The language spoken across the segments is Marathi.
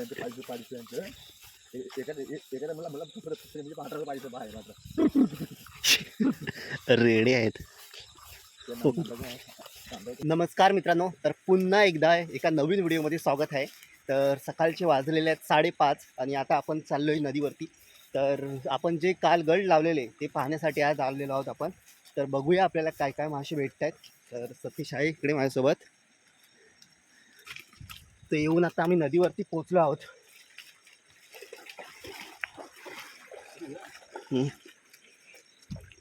खेकड्यांचे पाहिजे पाहिजे यांचं एखाद्या मला मला म्हणजे पांढरा पाहिजे बाहेर मात्र. रेडे आहेत. तांबडा नमस्कार मित्रांनो तर पुन्हा एकदा एका नवीन व्हिडिओमध्ये स्वागत आहे. तर सकाळचे वाजलेले आहेत साडेपाच आणि आता आपण चाललो आहे नदीवरती. तर आपण जे काल गड लावलेले ते पाहण्यासाठी आज आलेलो आहोत आपण. तर बघूया आपल्याला काय काय मासे भेटत आहेत तर सतीश आहे इकडे माझ्यासोबत. तर येऊन आता आम्ही नदीवरती पोचलो आहोत.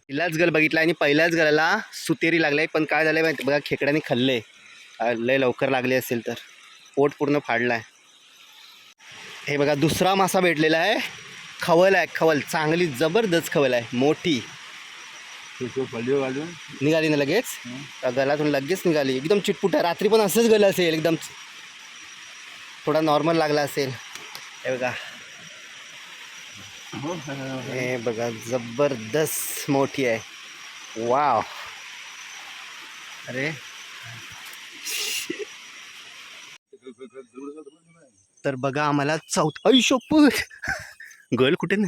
पहिलाच गल बघितला आणि पहिल्याच गलाला सुतेरी लागलाय पण काय झालंय माहिती? बघा खेकड्याने खाल्ले. लय लवकर लागले असेल तर. पोट पूर्ण फाडलाय. हे बघा दुसरा मासा भेटलेला आहे. खवल आहे खवल. चांगली जबरदस्त खवल आहे. मोठी. निघाली ना लगेच? गलातून लगेच निघाली. एकदम चिटपुट आहे. रात्री पण असंच गलं असेल एकदम. थोडा नॉर्मल लागला असेल. हे बघा. हे बघा जबरदस्त मोठी आहे. वाव अरे. तर बघा आम्हाला चौथ आयुष्यपूर गल कुठे ना?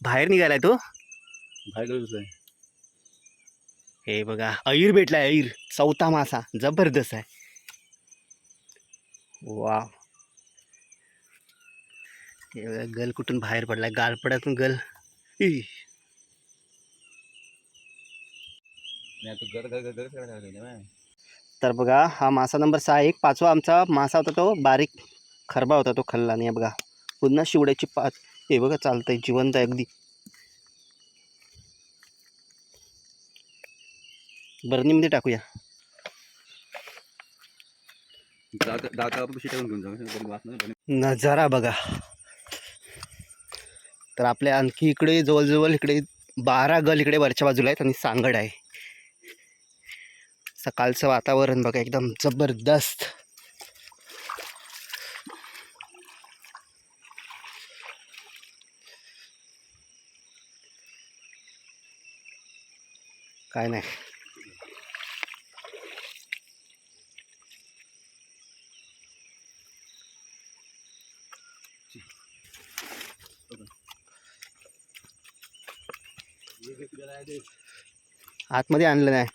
बाहेर निघालाय तो. बाहेर हे बघा ऐर भेटलाय ऐर चौथा मासा. जबरदस्त आहे. वाव हे गल कुठून बाहेर पडलाय गालपड्यातून गल. तर बघा हा मासा नंबर सहा एक पाचवा आमचा मासा होता तो बारीक खरबा होता तो खाल्ला आणि हे बघा पुन्हा शिवड्याची पाच हे बघा चालतंय जिवंत आहे अगदी. बरणीमध्ये टाकूया. नजारा बघा. तर आपल्या आणखी इकडे जवळजवळ इकडे बारा गल इकडे वरच्या बाजूला आहेत आणि सांगड आहे. सकाळचं वातावरण बघा एकदम जबरदस्त. काय नाही. आतमध्ये आणलं नाही.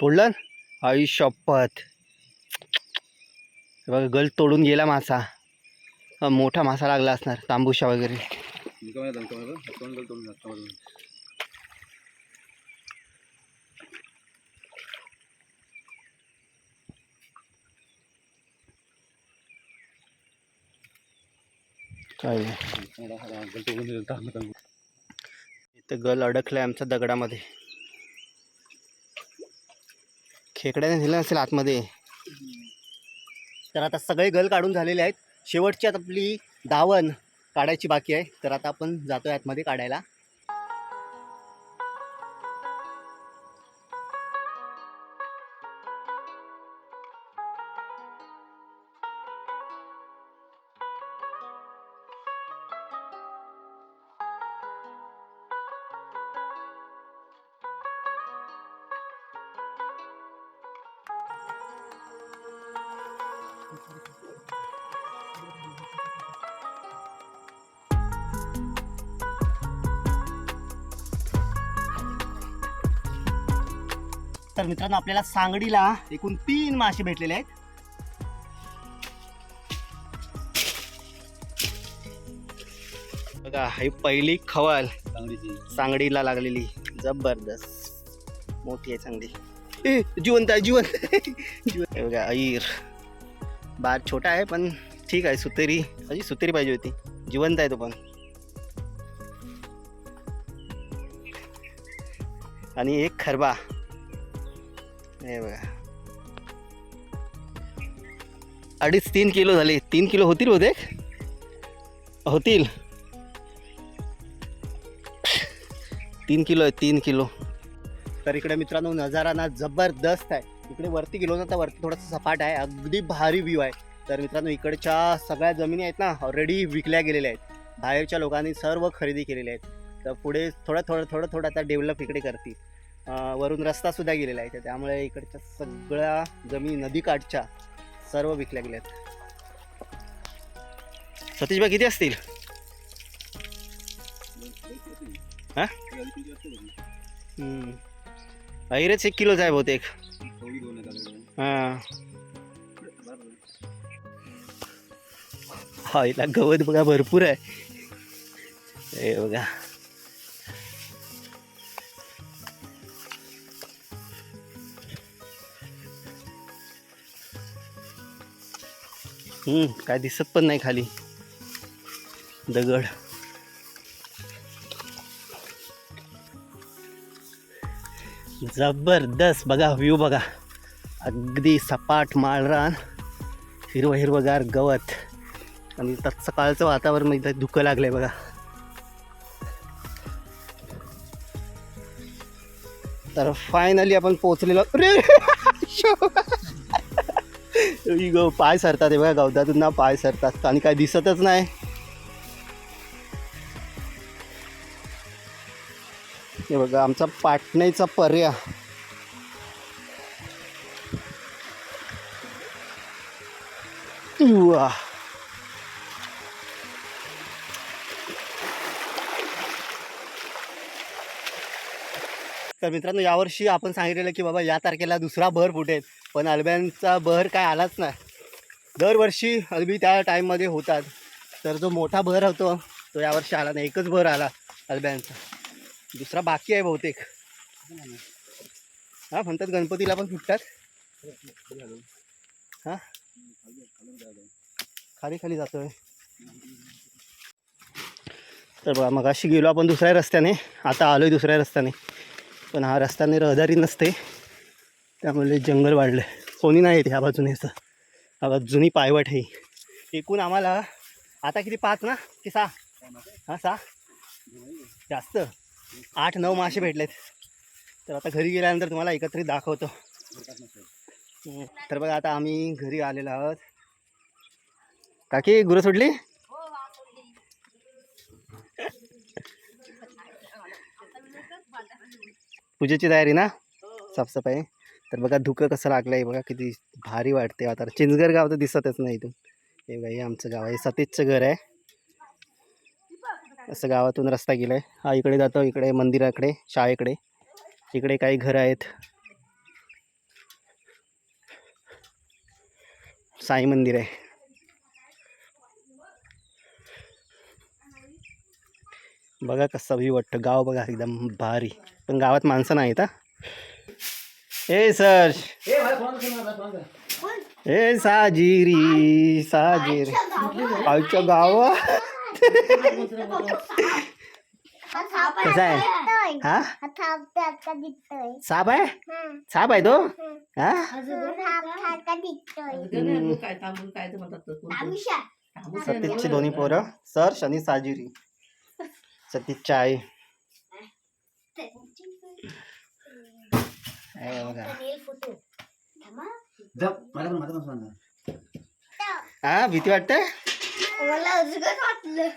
तोडलं? आई शपथ. हे बघा गल तोडून गेला मासा. मोठा मासा लागला असणार तांबुशा वगैरे. इथं गल अडकलाय आमच्या दगडामध्ये. खेकड्याने नेलं नसेल आतमध्ये. तर आता सगळे गल काढून झालेले आहेत. शेवटची आता आपली दावण काढायची बाकी आहे. तर आता आपण जातोय आतमध्ये काढायला. तर मित्रांनो आपल्याला सांगडीला एकूण तीन मासे भेटलेले आहेत. बघा ही पहिली खवाल सांगडीला लागलेली. जबरदस्त. मोठी आहे चांगली ए जिवंत आहे जिवंत. बघा ऐर बार छोटा आहे पण ठीक आहे सुतेरी. अजी सुतेरी पाहिजे होती. जिवंत आहे तो पण. आणि एक खरबा. हे बघा. अडीच तीन किलो झाले. तीन किलो होतील होते होतील. तीन किलो आहे तीन किलो. तर इकडे मित्रांनो नजारा ना जबरदस्त आहे. इकडे वरती गेलो ना तर वरती थोडासा सपाट आहे. अगदी भारी व्ह्यू आहे. तर मित्रांनो इकडच्या सगळ्या जमिनी आहेत ना ऑलरेडी विकल्या गेलेल्या आहेत. बाहेरच्या लोकांनी सर्व खरेदी केलेल्या आहेत. तर पुढे थोडं थोडं थोडं थोडं आता डेव्हलप इकडे करतील. वरून रस्ता सुद्धा गेलेला आहे त्यामुळे इकडच्या सगळ्या जमीन नदीकाठच्या सर्व विकल्या गेल्यात. सतीशबाई किती असतील? हा? हम्म. अहिरेच एक किलोच आहे बहुतेक. हा. हिला इला गवत बघा भरपूर आहे. हे बघा. काय दिसत पण नाही खाली. दगड. जबरदस्त बघा व्ह्यू बघा. अगदी सपाट माळरान हिरवं हिरवंगार गवत. आणि त्यात सकाळचं वातावरण म्हणजे धुकं लागलंय बघा. तर फायनली आपण पोहोचलेलो. रे ई पाय सरतात हे बघा गवतातून ना पाय सरतात. आणि काय दिसतच नाही. हे बघा आमचा पाटण्याचा पर्या. वा तर मित्रांनो यावर्षी आपण सांगितलेलं की बाबा या तारखेला दुसरा बहर फुटेल पण अल्ब्यांचा बहर काय आलाच नाही. दरवर्षी अल्बी त्या टाईममध्ये होतात. तर जो मोठा बहर होतो तो यावर्षी आला नाही. एकच बहर आला अल्ब्यांचा. दुसरा बाकी आहे बहुतेक. हां म्हणतात गणपतीला पण फुटतात हां? खाली खाली जातोय. तर बघा मग अशी गेलो आपण दुसऱ्या रस्त्याने. आता आलोय दुसऱ्या रस्त्याने. पण हा रस्त्याने रहदारी नसते. त्यामुळे जंगल वाढलं आहे कोणी नाही येते ह्या बाजूने असं. हा जुनी पायवट आहे एकूण आम्हाला आता किती? पाच ना? की सहा? हां सहा? जास्त. आठ नऊ मासे भेटलेत. तर आता घरी गेल्यानंतर तुम्हाला एकत्रित दाखवतो. तर बघा आता आम्ही घरी आलेलो आहोत. काकी गुरं सोडली? पूजेची तयारी ना? साफसफाई. तर बघा धुकं कसं लागलं आहे बघा किती भारी वाटते आता चिंचगड गाव तर दिसतच नाही इथून. हे बघा हे आमचं गाव आहे. सतीशचं घर आहे. असं गावातून रस्ता गेला आहे हा इकडे जातो इकडे मंदिराकडे शाळेकडे. इकडे काही घरं आहेत. साई मंदिर आहे. बघा कसं व्ह्यू वाटतं गाव बघा एकदम भारी. पण गावात माणसं नाहीत हा? ए सर. ए साजिरी साजिरी. आमच्या गावात. कसं आहे? हा? साप आहे? साप आहे तो? हा? सतीशची दोन्ही पोरं. सर्श आणि साजिरी. सतीशच्या आई हा भीती वाटते मला वाटलं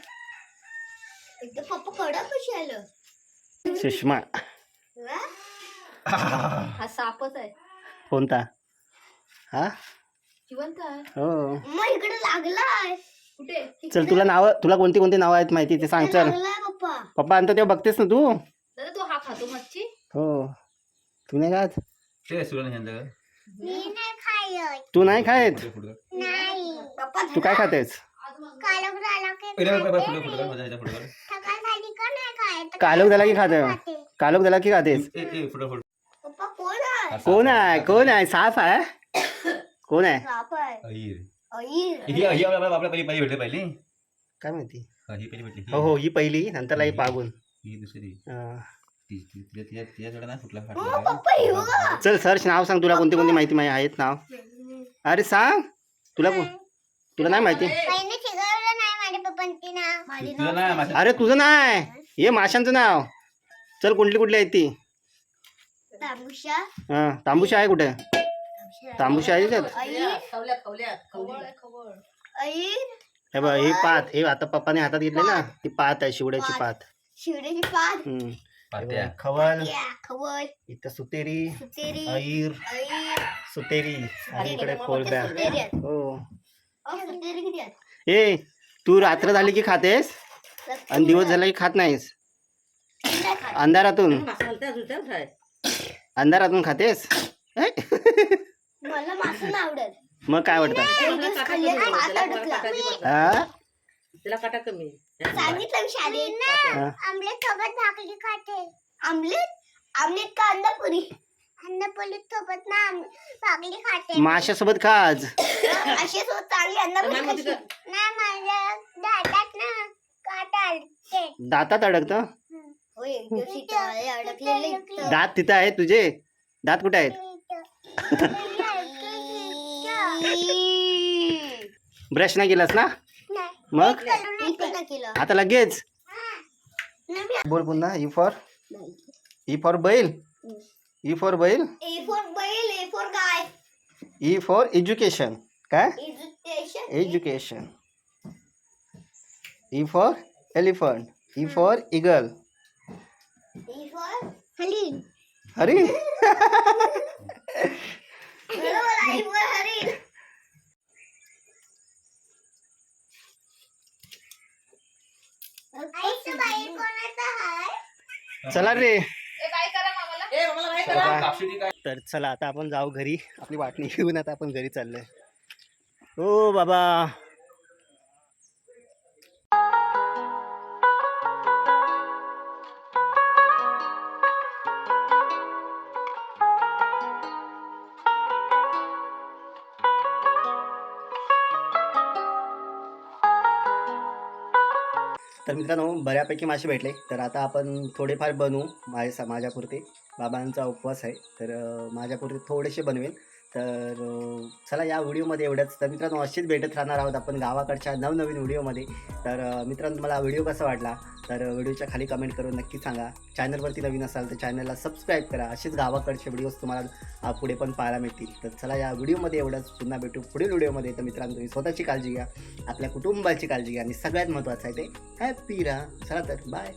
पप्पा कशी आलं सुषमा हा सापच आहे कोणता हा जिवंत हो मग इकडे लागलाय कुठे चल तुला नाव तुला कोणती कोणती नावं आहेत माहिती ते सांग चल. पप्पा? पप्पा आणतो तेव्हा बघतेस ना तू? दादा तू हा खातो मच्छी. हो. तू नाही खात? मी नाही खायत. तू नाही खायत? नाही. पप्पा तू काय खातेस? कालक झाला की खाते. थकाल झाली का नाही खायत कालोख झाला की खाते. कालोख झाला की खातेस? पप्पा कोण आहे? कोण आहे? कोण आहे? साफ आहे? कोण आहे? आहे आपल्या पहिली पहिली भेटली पहिली. काय माहिती ही पहिली भेटली. हो हो ही पहिली नंतर लाई पागून. ही दुसरी. हा. ती ती- तिच्या तिच्या तिच्याकडे नाही फुटला. हो, फाटला पप्पा ही बघा. चल सर्च नाव सांग तुला कोणती कोणती माहिती माहिती आहेत नाव? अरे सांग. तुला कोण तुला नाही माहिती? पहिने शिकवलं नाही माझ्या पप्पांची नाव. तुला नाही माझ्या अरे तुझं नाही. हे माशांचं नाव. चल कुठली कुठली आहेत ती? तामुषा हा तांबूशा आहे कुठे? तांबूशा आहे हे बघ ही पात हे आता पप्पाने हातात घेतले ना ती पात आहे शिवड्याची पात. शिवड्याची हम्म. पात्या खवल. इथं सुतेरी सुतेरी. ऐर. ऐर. सुतेरी. आणि इकडे कोळब्या सुतेरी. हो. अहो, सुतेरी किती आहेत? ए तू रात्र झाली की खातेस? आणि दिवस झाला की खात नाहीस. अंधारातून. अंधारातून खातेस? ए? मला मासे नाही आवडत. मग काय वाटतं एक दिवस खाल्ले तर हात अडकला. हा? तिला काटा कमी सांगितलं मी शाळेत हा. आमलेट सोबत भाकरी खाते. आमलेट? आमलेट का अंडापुरी सोबत ना भाकरी खाते. माशासोबत खा आज. अशी सोबत चांगली खायची. नाही माझ्या दातात ना काटा दातात अडकतं? होय एक दिवशी तळे अडकलेले इथं. दात तिथं आहेत तुझे? दात कुठे आहेत? ब्रश नाही केलास ना? मग? आता लगेच? मी- बोल पुन्हा ई फॉर ई फॉर बैल? ई फॉर बैल? ए फोर बैल ई फॉर एज्युकेशन काय? Education E for elephant E for eagle Hari for चला रे. ए, काय करा मामाला ए मला नाही करा. चला. तर चला आता आपण जाऊ घरी. आपली वाटणी घेऊन आता आपण घरी चाललोय. हो बाबा. तर मित्रांनो बऱ्यापैकी मासे भेटले. तर आता आपण थोडेफार बनवू माझ्या माझ्यापुरते. बाबांचा उपवास आहे. तर माझ्यापुरते थोडेसे बनवेल तर चला या व्हिडिओमध्ये एवढंच. तर मित्रांनो असेच भेटत राहणार आहोत आपण गावाकडच्या नवनवीन व्हिडिओमध्ये. तर मित्रांनो तुम्हाला व्हिडिओ कसा वाटला? तर व्हिडिओच्या खाली कमेंट करून नक्की सांगा. चॅनलवरती नवीन असाल तर चॅनलला सबस्क्राईब करा. असेच गावाकडचे व्हिडिओज तुम्हाला पुढे पण पाहायला मिळतील. तर चला या व्हिडिओमध्ये एवढंच. पुन्हा भेटू पुढील व्हिडिओमध्ये. तर मित्रांनो तुम्ही स्वतःची काळजी घ्या. आपल्या कुटुंबाची काळजी घ्या. आणि सगळ्यात महत्त्वाचं आहे ते हॅपी राहा. चला तर बाय